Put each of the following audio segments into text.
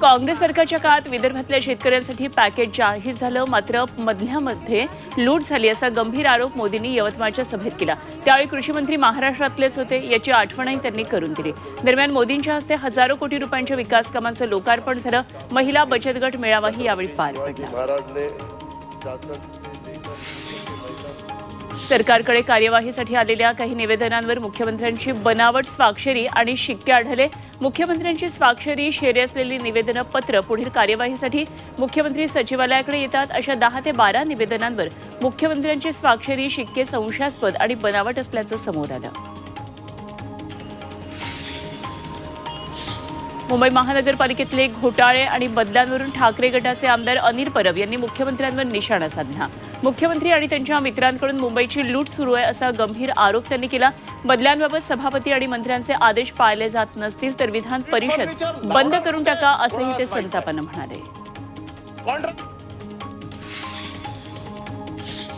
काँग्रेस सरकारच्या काळात विदर्भातल्या शेतकऱ्यांसाठी पॅकेज जाहीर झालं मात्र मधल्यामध्ये लूट झाली असा गंभीर आरोप मोदींनी यवतमाळच्या सभेत केला. त्यावेळी कृषी मंत्री महाराष्ट्रातलेच होते याची आठवणही त्यांनी करून दिली. दरम्यान मोदींच्या हस्ते हजारो कोटी रुपयांच्या विकास कामांचं लोकार्पण झालं. महिला बचत गट मेळावाही यावेळी पार पडला. सरकारकडे कार्यवाहीसाठी आलेल्या काही निवेदनांवर मुख्यमंत्र्यांची बनावट स्वाक्षरी आणि शिक्के आढळले. मुख्यमंत्र्यांची स्वाक्षरी शेरे असलेली निवेदनं पत्र पुढील कार्यवाहीसाठी मुख्यमंत्री सचिवालयाकडे येतात अशा दहा ते बारा निवेदनांवर मुख्यमंत्र्यांची स्वाक्षरी शिक्के संशयास्पद आणि बनावट असल्याचं समोर आलं. मुंबई महानगरपालिकेतले घोटाळे आणि बदल्यांवरून ठाकरे गटाचे आमदार अनिल परब यांनी मुख्यमंत्र्यांवर निशाणा साधला. मुख्यमंत्री आणि त्यांच्या मित्रांकडून मुंबईची लूट सुरू आहे असा गंभीर आरोप त्यांनी केला. बदल्यांबाबत सभापती आणि मंत्र्यांचे आदेश पाळले जात नसतील तर विधान परिषद बंद करून टाका असंही ते संतापानं म्हणाले.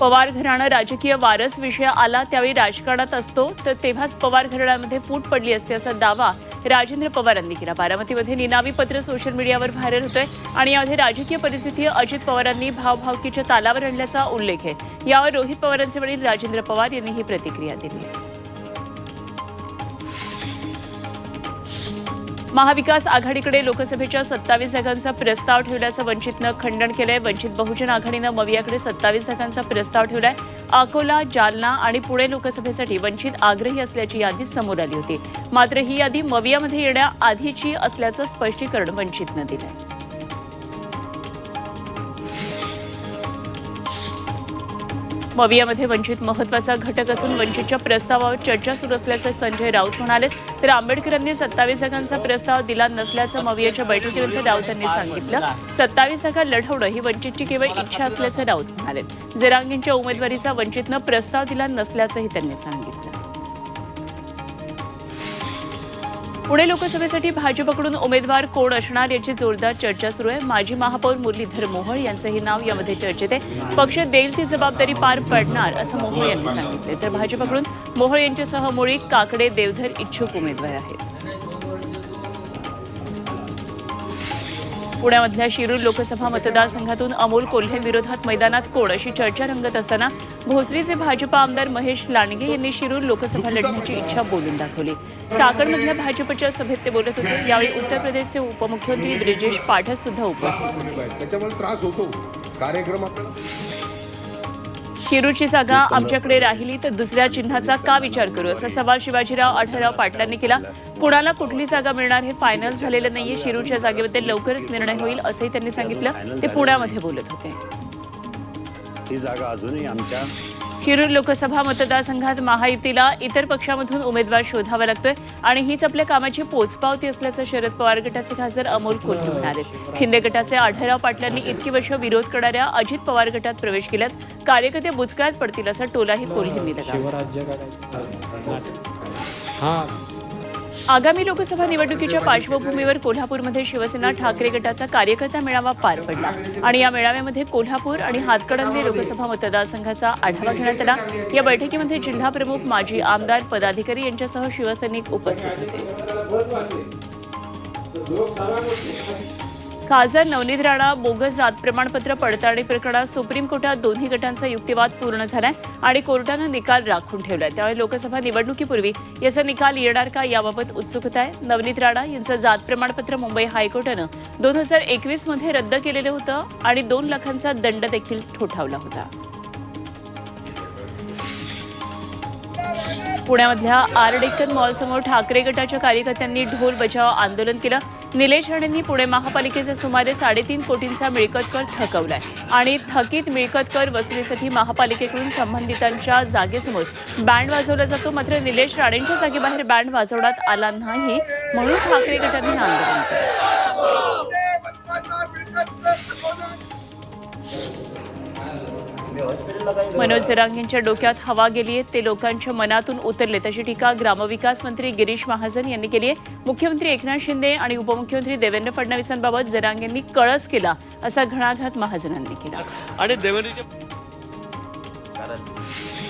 पवार घराणं राजकीय वारस विषय आला त्यावेळी राजकारणात असतो तर तेव्हाच पवार घराण्यामध्ये फूट पडली असते असा दावा राजेंद्र पवार यांनी केला. बारामतीमध्ये निनावी पत्र सोशल मीडियावर व्हायरल होतंय आणि यामध्ये राजकीय परिस्थिती अजित पवारांनी भावभावकीच्या तालावर आणल्याचा उल्लेख आहे. यावर रोहित पवारांचे वडील राजेंद्र पवार यांनी ही प्रतिक्रिया दिली. महाविकास आघाडीकडे लोकसभेच्या सत्तावीस जागांचा प्रस्ताव ठेवल्याचं वंचितनं खंडन केलंय. वंचित बहुजन आघाडीनं मवियाकडे सत्तावीस जागांचा प्रस्ताव ठेवलाय. अकोला जालना आणि पुणे लोकसभेसाठी वंचित आग्रही असल्याची यादी समोर आली होती. मात्र ही यादी मवियामध्ये येण्याआधीची असल्याचं स्पष्टीकरण वंचितनं दिलंय. मवियामध्ये वंचित महत्त्वाचा घटक असून वंचितच्या प्रस्तावावर चर्चा सुरू असल्याचं संजय राऊत म्हणाले. तर आंबेडकरांनी सत्तावीस जागांचा प्रस्ताव दिला नसल्याचं मवियाच्या बैठकीनंतर राऊत यांनी सांगितलं. सत्तावीस जागा लढवणं ही वंचितची केवळ इच्छा असल्याचं राऊत म्हणाले. जरांगींच्या उमेदवारीचा वंचितनं प्रस्ताव दिला नसल्याचंही त्यांनी सांगितलं. पुणे लोकसभेसाठी भाजपकडून उमेदवार कोण असणार याची जोरदार चर्चा सुरू आहे. माजी महापौर मुरलीधर मोहोळ यांचंही नाव यामध्ये चर्चेत आहे. पक्ष देईल ती जबाबदारी पार पडणार असं मोहोळ यांनी सांगितले तर भाजपकडून मोहोळ यांच्यासह मुळी काकडे देवधर इच्छुक उमेदवार आहेत. पुण्यामधल्या शिरूर लोकसभा मतदारसंघातून अमोल कोल्हे विरोधात मैदानात कोण अशी चर्चा रंगत असताना भोसरीचे भाजपा आमदार महेश लांडगे यांनी शिरूर लोकसभा लढण्याची इच्छा बोलून दाखवली. साकरमधल्या भाजपच्या सभेत ते बोलत होते यावेळी उत्तर प्रदेशचे उपमुख्यमंत्री ब्रिजेश पाठक सुद्धा उपस्थित होते. त्याच्यामुळे त्रास होतो. कार्यक्रम शिरूरची जागा आमच्याकडे राहिली तर दुसऱ्या चिन्हाचा का विचार करू? असा सवाल शिवाजीराव आढळराव पाटलांनी केला. कुणाला कुठली जागा मिळणार हे फायनल झालेलं नाहीये. शिरूरच्या जागेबद्दल लवकरच निर्णय होईल असंही त्यांनी सांगितलं. ते पुण्यामध्ये बोलत होते. ही जागा अजूनही आमच्या शिरूर लोकसभा मतदारसंघात महायुतीला इतर पक्षामधून उमेदवार शोधावा लागतोय आणि हीच आपल्या कामाची पोचपावती असल्याचं शरद पवार गटाचे खासदार अमोल कोल्हे म्हणाले. शिंदे गटाचे आढळराव पाटलांनी इतकी वर्ष विरोध करणाऱ्या अजित पवार गटात प्रवेश केल्यास कार्यकर्ते बुचकळ्यात पडतील असा टोलाही कोल्हेंनी आगामी लोकसभा निवडणुकीच्या पार्श्वभूमीवर कोल्हापूरमध्ये शिवसेना ठाकरे गटाचा कार्यकर्ता मेळावा पार पडला. आणि या मेळाव्यामध्ये कोल्हापूर आणि हातकणंगले लोकसभा मतदारसंघाचा आढावा घेण्यात आला. या बैठकीमध्ये जिल्हाप्रमुख माजी आमदार पदाधिकारी यांच्यासह शिवसैनिक उपस्थित होते. खासदार नवनीत राणा बोगस जात प्रमाणपत्र पडताळणी प्रकरणात सुप्रीम कोर्टात दोन्ही गटांचा युक्तिवाद पूर्ण झालाय आणि कोर्टानं निकाल राखून ठेवलाय. त्यामुळे लोकसभा निवडणुकीपूर्वी याचा निकाल येणार का याबाबत उत्सुकता आहे. नवनीत राणा यांचं जात प्रमाणपत्र मुंबई हायकोर्टानं दोन हजार एकवीसमध्ये रद्द केलेलं होतं आणि दोन लाखांचा दंड देखील ठोठावला होता. पुण्यामधल्या आर डेक्कन मॉलसमोर ठाकरे गटाच्या कार्यकर्त्यांनी ढोल बजाव आंदोलन केलं. निलेश राणेंनी पुणे महापालिकेचा सुमारे साडेतीन कोटींचा मिळकत कर थकवलाय आणि थकीत मिळकत कर वसुलीसाठी महापालिकेकडून संबंधितांच्या जागेसमोर बँड वाजवला जातो. मात्र निलेश राणेंच्या जागेबाहेर बँड वाजवण्यात आला नाही म्हणून ठाकरे गटाने आंदोलन केलं. मनोज जरांगेंच्या डोक्यात हवा गेलीये ते लोकांच्या मनातून उतरले. तशी टीका ग्रामविकास मंत्री गिरीश महाजन यांनी केली आहे. मुख्यमंत्री एकनाथ शिंदे आणि उपमुख्यमंत्री देवेंद्र फडणवीसांबाबत जरांगेंनी कळस केला असा घणाघात महाजनांनी केला. आणि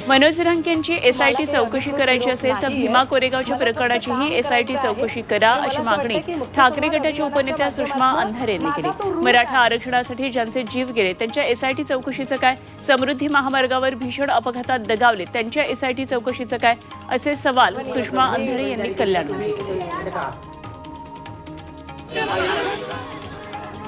मनोज रांक यांची एसआयटी चौकशी करायची असेल तर भीमा कोरेगावच्या प्रकरणाचीही एसआयटी चौकशी करा अशी मागणी. ठाकरे गटाच्या उपनेत्या सुषमा अंधारे यांनी केली मराठा आरक्षणासाठी ज्यांचे जीव गेले त्यांच्या एसआयटी चौकशीचं काय? समृद्धी महामार्गावर भीषण अपघातात दगावले. त्यांच्या एसआयटी चौकशीचं काय? असे सवाल सुषमा अंधारे यांनी कल्याणमध्ये केले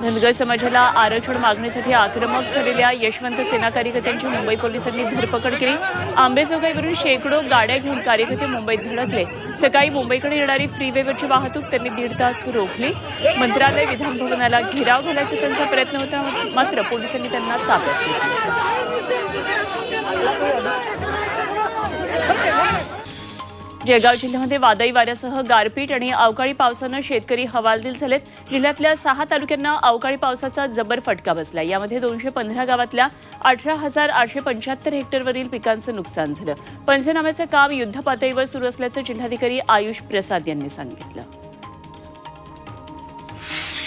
धनगर समाजाला आरक्षण मागणीसाठी आक्रमक झालेल्या यशवंत सेना कार्यकर्त्यांची मुंबई पोलिसांनी धरपकड केली. आंबेजोगाईवरून शेकडो गाड्या घेऊन कार्यकर्ते मुंबईत धडकले. सकाळी मुंबईकडे येणारी फ्रीवेवरची वाहतूक त्यांनी दीड तास रोखली. मंत्रालय विधानभवनाला घेराव घालायचा त्यांचा प्रयत्न होता मात्र पोलिसांनी त्यांना ताब्यात घेतली. जळगाव जिल्ह्यामध्ये वादळी वाऱ्यासह गारपीट आणि अवकाळी पावसानं शेतकरी हवालदिल झालेत. जिल्ह्यातल्या सहा तालुक्यांना अवकाळी पावसाचा जबर फटका बसला यामध्ये दोनशे पंधरा गावातल्या अठरा हजार आठशे पंच्याहत्तर हेक्टरवरील पिकांचं नुकसान झालं. पंचनाम्याचं काम युद्धपातळीवर सुरू असल्याचं जिल्हाधिकारी आयुष प्रसाद यांनी सांगितलं.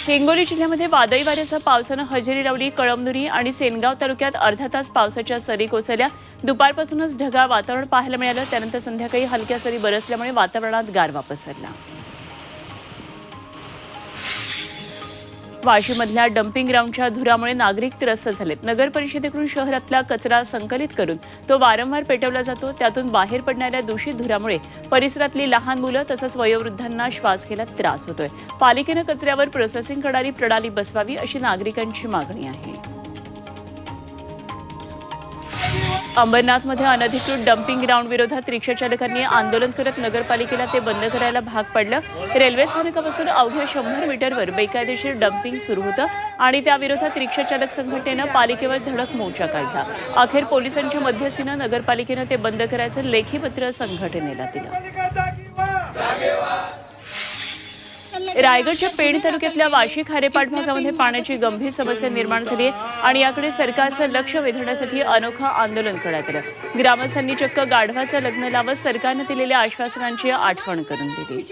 हिंगोली जिल्ह्यामध्ये वादळी वाऱ्यासह पावसानं हजेरी लावली कळमनुरी आणि सेनगाव तालुक्यात अर्धा तास पावसाच्या सरी कोसळल्या. दुपारपासूनच ढगाळ वातावरण पाहायला मिळालं. त्यानंतर संध्याकाळी हलक्या सरी बरसल्यामुळे वातावरणात गारवा पसरला वाशीमधल्या डम्पिंग ग्राउंडच्या धुरामुळे नागरिक त्रस्त झालेत. नगर परिषदेकडून शहरातला कचरा संकलित करून तो वारंवार पेटवला जातो. त्यातून बाहेर पडणाऱ्या दूषित धुरामुळे परिसरातली लहान मुलं तसंच वयोवृद्धांना श्वास घ्यायला त्रास होतोय. पालिकेनं कचऱ्यावर प्रोसेसिंग करणारी प्रणाली बसवावी अशी नागरिकांची मागणी आहे. अंबरनाथमध्ये अनधिकृत डम्पिंग ग्राउंड विरोधात रिक्षाचालकांनी आंदोलन करत नगरपालिकेला ते बंद करायला भाग पडलं. रेल्वे स्थानकापासून अवघ्या शंभर मीटरवर बेकायदेशीर डम्पिंग सुरू होतं आणि त्याविरोधात रिक्षाचालक संघटनेनं पालिकेवर धडक मोर्चा काढला. अखेर पोलिसांच्या मध्यस्थीनं नगरपालिकेनं ते बंद करायचं लेखी पत्र संघटनेला दिलं. रायगडच्या पेण तालुक्यातल्या वाशी खारेपाट भागामध्ये पाण्याची गंभीर समस्या निर्माण झाली आहे आणि याकडे सरकारचं लक्ष वेधण्यासाठी अनोखं आंदोलन करण्यात आलं. ग्रामस्थांनी चक्क गाढवाचं लग्न लावत सरकारनं दिलेल्या आश्वासनांची आठवण करून दिली.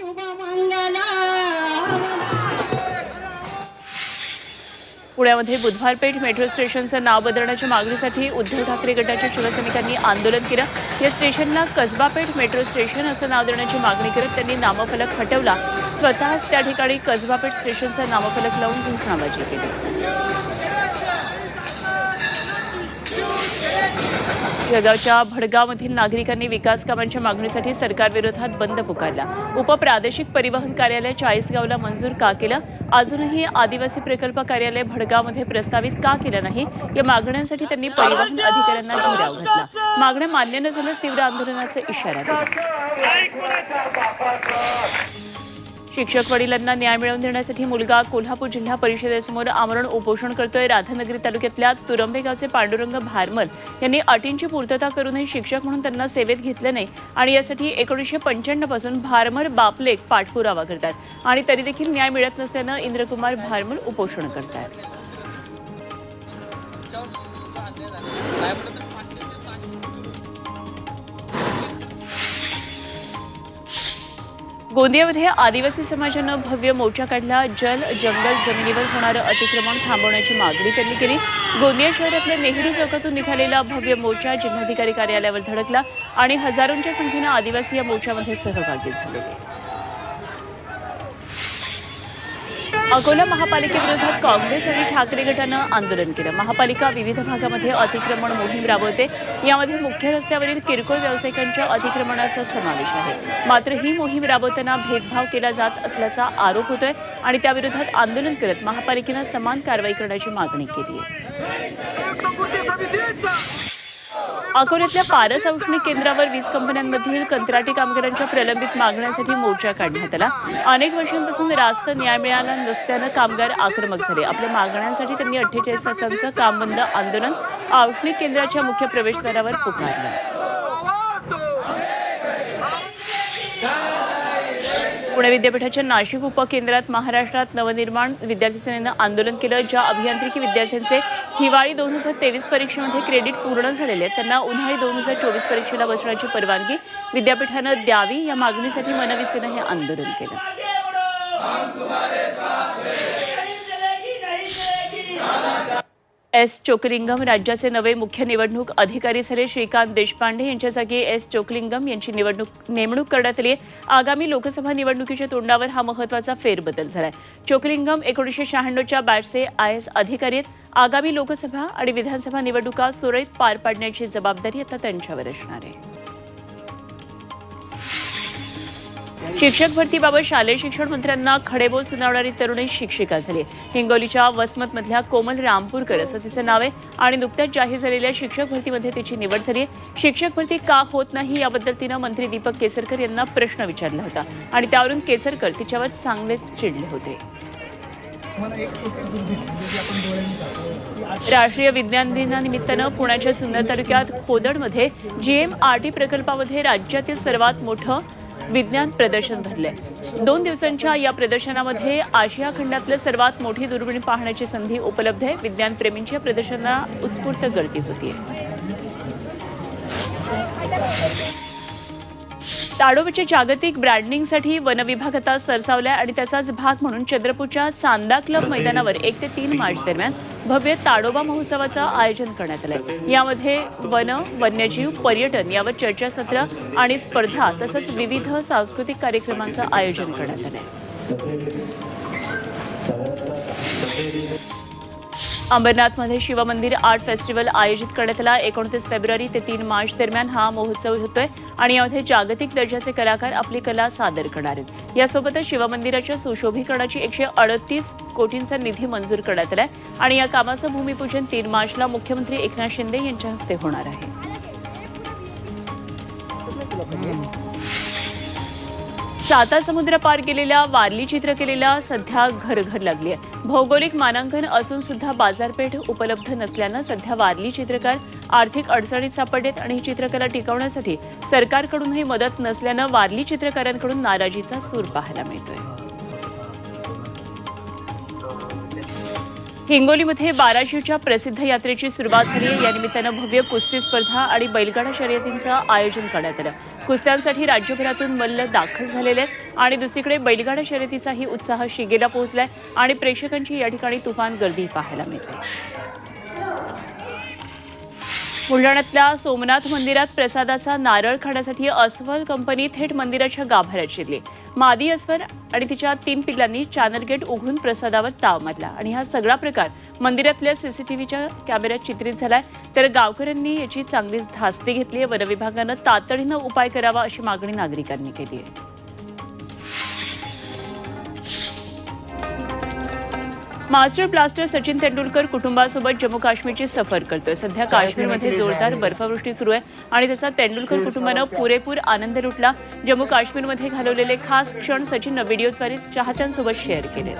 पुण्यामध्ये बुधवार पेठ मेट्रो स्टेशनचं नाव बदलण्याच्या मागणीसाठी उद्धव ठाकरे गटाच्या शिवसैनिकांनी आंदोलन केलं. या स्टेशनला कसबापेठ मेट्रो स्टेशन असं नाव देण्याची मागणी करत त्यांनी नामफलक हटवला. स्वतःच त्या ठिकाणी कसबापेठ स्टेशनचा नामफलक लावून घोषणाबाजी केली. जळगावच्या भडगावमधील नागरिकांनी विकास कामांच्या मागणीसाठी सरकारविरोधात बंद पुकारला. उपप्रादेशिक परिवहन कार्यालय चाळीसगावला मंजूर का केलं? अजूनही आदिवासी प्रकल्प कार्यालय भडगावमध्ये प्रस्तावित का केलं नाही? या मागण्यांसाठी त्यांनी परिवहन अधिकाऱ्यांना घेराव घातला मागण्या मान्य न झाल्यास तीव्र आंदोलनाचा इशारा दिला. शिक्षक वडिलांना न्याय मिळवून देण्यासाठी मुलगा कोल्हापूर जिल्हा परिषदेसमोर आमरण उपोषण करतोय. राधानगरी तालुक्यातल्या तुरंबेगावचे पांडुरंग भारमल यांनी अटींची पूर्तता करूनही शिक्षक म्हणून त्यांना सेवेत घेतलं नाही आणि यासाठी एकोणीसशे पंच्याण्णवपासून भारमर बापलेक पाठपुरावा करतात आणि तरी देखील न्याय मिळत नसल्यानं इंद्रकुमार भारमल उपोषण करतात. गोंदियामध्ये आदिवासी समाजानं भव्य मोर्चा काढला. जल जंगल जमिनीवर होणारं अतिक्रमण थांबवण्याची मागणी त्यांनी केली. गोंदिया शहरातल्या नेहरू चौकातून निघालेला भव्य मोर्चा जिल्हाधिकारी कार्यालयावर धडकला आणि हजारोंच्या संख्येनं आदिवासी या मोर्चामध्ये सहभागी झाले. अकोला महापालिकेविरोधात काँग्रेस आणि ठाकरे गटानं आंदोलन केलं. महापालिका विविध भागामध्ये अतिक्रमण मोहीम राबवते. यामध्ये मुख्य रस्त्यावरील किरकोळ व्यावसायिकांच्या अतिक्रमणाचा समावेश आहे. मात्र ही मोहीम राबवताना भेदभाव केला जात असल्याचा आरोप होतोय आणि त्याविरोधात आंदोलन करत महापालिकेनं समान कारवाई करण्याची मागणी केली आहे अकोल्यातल्या पारस औष्णिक केंद्रावर वीज कंपन्यांमधील कंत्राटी कामगारांच्या प्रलंबित मागण्यांसाठी मोर्चा काढण्यात आला. अनेक वर्षांपासून रास्त न्याय मिळाला नसल्यानं कामगार आक्रमक झाले. आपल्या मागण्यांसाठी त्यांनी अठ्ठेचाळीस तासांचं कामबंद आंदोलन औष्णिक केंद्राच्या मुख्य प्रवेशद्वारावर पुकारलं. पुणे विद्यापीठाच्या नाशिक उपकेंद्रात महाराष्ट्रात नवनिर्माण विद्यार्थी सेनेनं आंदोलन केलं ज्या अभियांत्रिकी विद्यार्थ्यांचे हिवाळी दोन हजार तेवीस परीक्षेमध्ये क्रेडिट पूर्ण झालेले आहेत. त्यांना उन्हाळी दोन हजार चोवीस परीक्षेला बसण्याची परवानगी विद्यापीठानं द्यावी या मागणीसाठी मनविसेनं हे आंदोलन केलं. एस चोकलिंगम राज्याचे नवे मुख्य निवडणूक अधिकारी झाले श्रीकांत देशपांडे यांच्या जागी एस चोकलिंगम यांची निवडणूक नेमणूक करण्यात आली आहे. आगामी लोकसभा निवडणुकीच्या तोंडावर हा महत्त्वाचा फेरबदल झालाय. चोकलिंगम एकोणीसशे शहाण्णवच्या बॅचचे आय एस अधिकारी आहेत. आगामी लोकसभा आणि विधानसभा निवडणुका सुरळीत पार पाडण्याची जबाबदारी आता त्यांच्यावर असणार आहे. शिक्षक भरतीबाबत शालेय शिक्षण मंत्र्यांना खडेबोल सुनावणारी तरुणी शिक्षिका झाली. हिंगोलीच्या वसमतमधल्या कोमल रामपूरकर असं तिचं नाव आहे आणि नुकत्याच जाहीर झालेल्या शिक्षक भरतीमध्ये तिची निवड झाली शिक्षक भरती का होत नाही याबद्दल तिनं मंत्री दीपक केसरकर यांना प्रश्न विचारला होता आणि त्यावरून केसरकर तिच्यावर चांगलेच चिडले होते. राष्ट्रीय विज्ञान दिनानिमित्तानं पुण्याच्या सुंदर तालुक्यात खोदडमध्ये जीएमआरटी प्रकल्पामध्ये राज्यातील सर्वात मोठं विज्ञान प्रदर्शन भरले दोन दिवसांच्या या प्रदर्शनामध्ये आशिया खंडातलं सर्वात मोठी दुर्बिणी पाहण्याची संधी उपलब्ध आहे. विज्ञानप्रेमींच्या प्रदर्शनाला उत्स्फूर्त गर्दी होतीये. ताडोबाच्या जागतिक ब्रँडिंगसाठी वनविभाग आता सरसावलाय आणि त्याचाच भाग म्हणून चंद्रपूरच्या चांदा क्लब मैदानावर एक ते तीन मार्च दरम्यान भव्य ताडोबा महोत्सवाचं आयोजन करण्यात आलंय. यामध्ये वन वन्यजीव पर्यटन यावर चर्चासत्र आणि स्पर्धा तसंच विविध सांस्कृतिक कार्यक्रमांचं आयोजन करण्यात आलंय. अंबरनाथमध्ये शिवमंदिर आर्ट फेस्टिवल आयोजित करण्यात आला. एकोणतीस फेब्रुवारी ते तीन मार्च दरम्यान हा महोत्सव होतोय आणि यामध्ये जागतिक दर्जाचे कलाकार आपली कला सादर करणार आहेत. यासोबतच शिवमंदिराच्या सुशोभीकरणाची एकशे अडतीस कोटींचा निधी मंजूर करण्यात आलाय आणि या कामाचं भूमिपूजन तीन मार्चला मुख्यमंत्री एकनाथ शिंदे यांच्या हस्ते होणार आहे. साता समुद्र पार केलेल्या वारली चित्रकलेला सध्या घरघर लागली आहे. भौगोलिक मानांकन असून सुद्धा बाजारपेठ उपलब्ध नसल्यानं सध्या वारली चित्रकार आर्थिक अडचणीत सापडलेत आणि ही चित्रकला टिकवण्यासाठी सरकारकडूनही मदत नसल्यानं वारली चित्रकारांकडून नाराजीचा सूर पाहायला मिळतोय. हिंगोलीमध्ये बाराशेच्या प्रसिद्ध यात्रेची सुरुवात झाली आहे. या निमित्तानं भव्य कुस्ती स्पर्धा आणि बैलगाडा शर्यतींचं आयोजन करण्यात आलं. कुस्त्यांसाठी राज्यभरातून मल्ल दाखल झालेले आहेत आणि दुसरीकडे बैलगाडा शर्यतीचाही उत्साह शिगेला पोहोचलाय आणि प्रेक्षकांची या ठिकाणी तुफान गर्दी पाहायला मिळते. बुलढाण्यातल्या सोमनाथ मंदिरात प्रसादाचा नारळ खाण्यासाठी अस्वल कंपनी थेट मंदिराच्या गाभाऱ्यात शिरली. मादी अस्वल आणि तिच्या तीन पिल्लांनी चॅनल गेट उघडून प्रसादावर ताव मारला. आणि हा सगळा प्रकार मंदिरातल्या सीसीटीव्हीच्या कॅमेऱ्यात चित्रित झालाय. तर गावकऱ्यांनी याची चांगलीच धास्ती घेतली आहे. वनविभागानं तातडीनं उपाय करावा अशी मागणी नागरिकांनी केली आहे. मास्टर ब्लास्टर सचिन तेंडुलकर कुटुंबासोबत जम्मू काश्मीरची सफर करतोय. सध्या काश्मीरमध्ये जोरदार बर्फवृष्टी सुरू आहे आणि त्याचा तेंडुलकर कुटुंबानं पुरेपूर आनंद लुटला. जम्मू काश्मीरमध्ये घालवलेले खास क्षण सचिननं व्हिडिओद्वारे चाहत्यांसोबत शेअर केले.